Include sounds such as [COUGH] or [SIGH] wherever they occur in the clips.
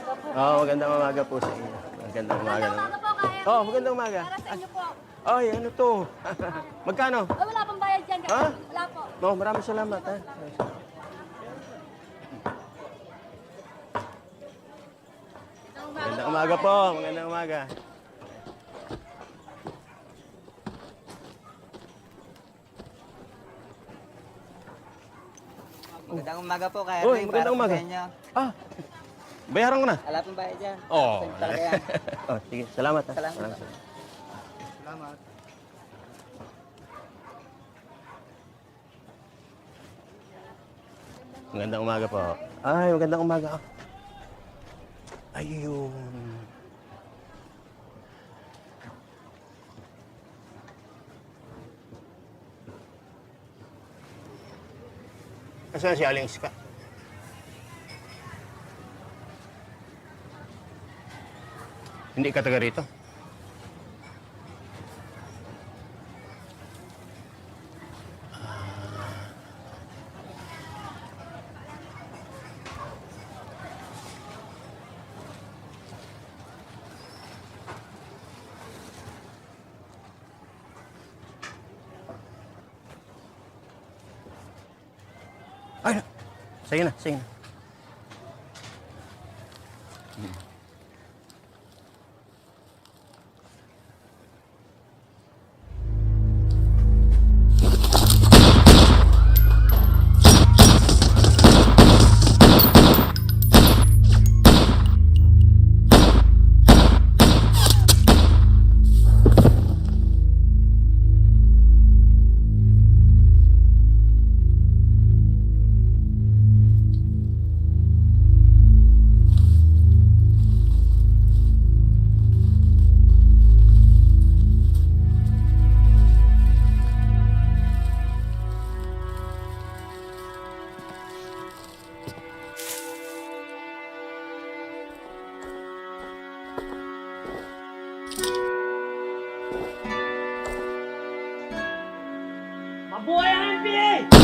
umaga po. Oo, magandang umaga po sa inyo. Magandang umaga Magandang umaga po, kaya. Oo, magandang umaga. Para sa inyo po. Ay, ano to? [LAUGHS] Magkano? Ay, wala pang bayad dyan. Ha? Wala po. No, maraming salamat ha. Magandang umaga po, magandang umaga. Magandang umaga po kaya Uy, magandang umaga. Ah, bayaran ko na. Wala pong bayad dyan. Oo. Saan talaga yan? [LAUGHS] oh, sige, salamat ha. Salamat. Salamat. Salamat. Magandang umaga po. Ay, magandang umaga. Ayun. Nasaan si Aling Iska? Hindi ka taga rito? Ay, na- sige na, sige na. 我要 NBA。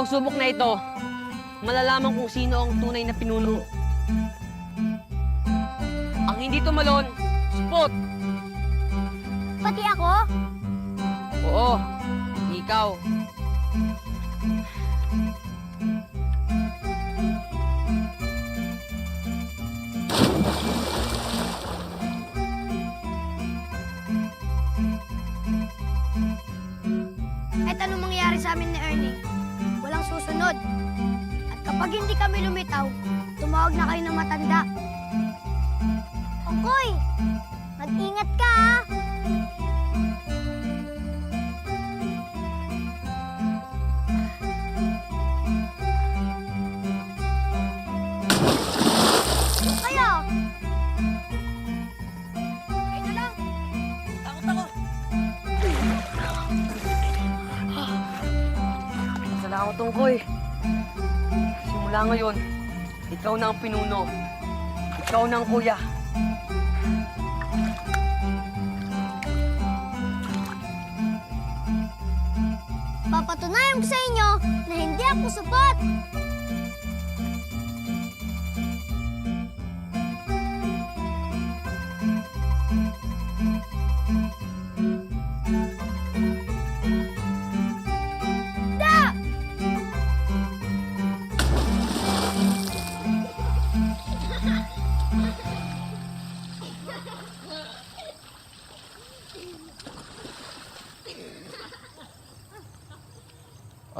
Pagsubok na ito, malalaman kung sino ang tunay na pinuno. Ang hindi tumalon, spot! Pati ako? Oo, ikaw. Susunod. At kapag hindi kami lumitaw, tumawag na kayo ng matanda. Okoy, mag-ingat ka ah. Tungkoy. Simula ngayon, ikaw na ang pinuno. Ikaw na ang kuya. Papatunayan ko sa inyo na hindi ako supot.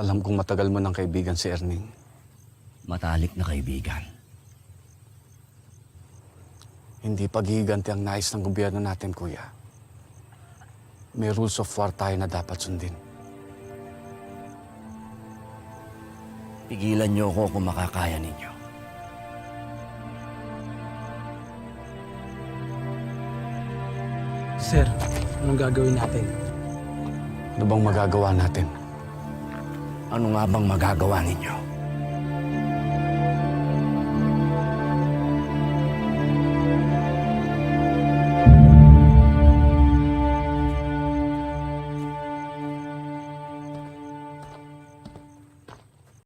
Alam kong matagal mo ng kaibigan si Erning. Matalik na kaibigan. Hindi paghihiganti ang nais ng gobyerno natin, kuya. May rules of war tayo na dapat sundin. Pigilan niyo ako kung makakaya ninyo. Sir, anong gagawin natin? Ano bang magagawa natin? Ano nga bang magagawa ninyo?